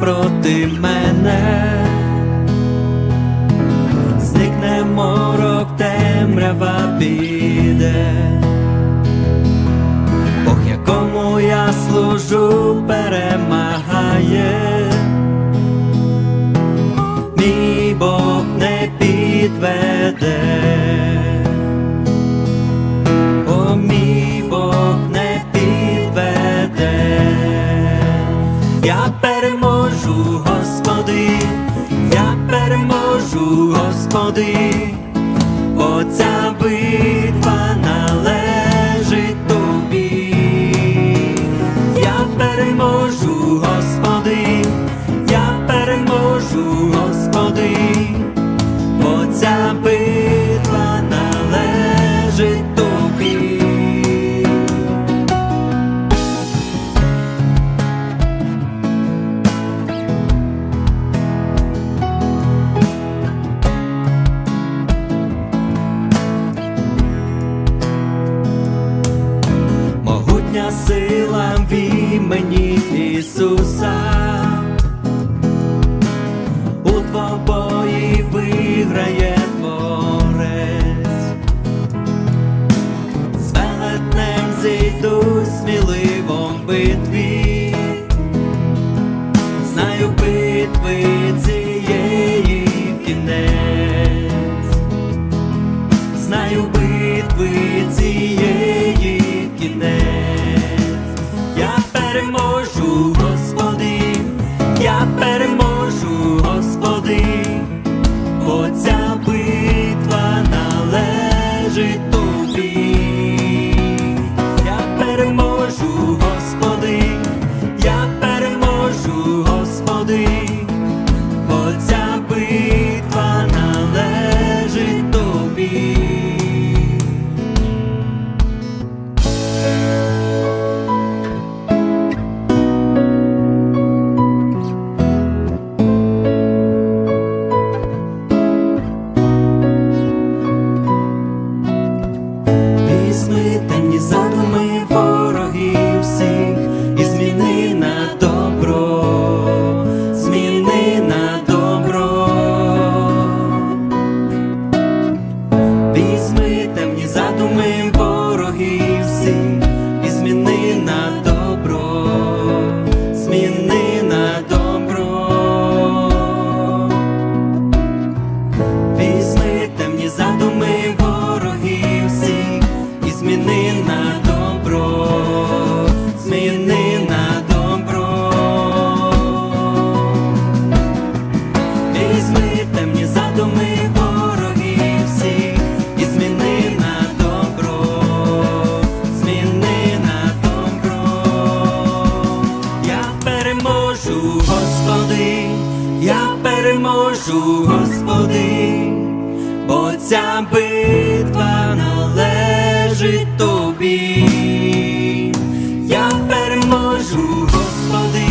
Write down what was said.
проти мене, зникне морок, темрява піде, ох, якому я служу, перемагає. Господи, оця битва належить тобі, я переможу Господи. мені Ісуса, у двобої виграє творець, з велетнем зійду сміливо в битві, знаю битви цієї кінець, знаю битви цієї. скажу, Господи, бо ця битва належить тобі, я переможу, Господи.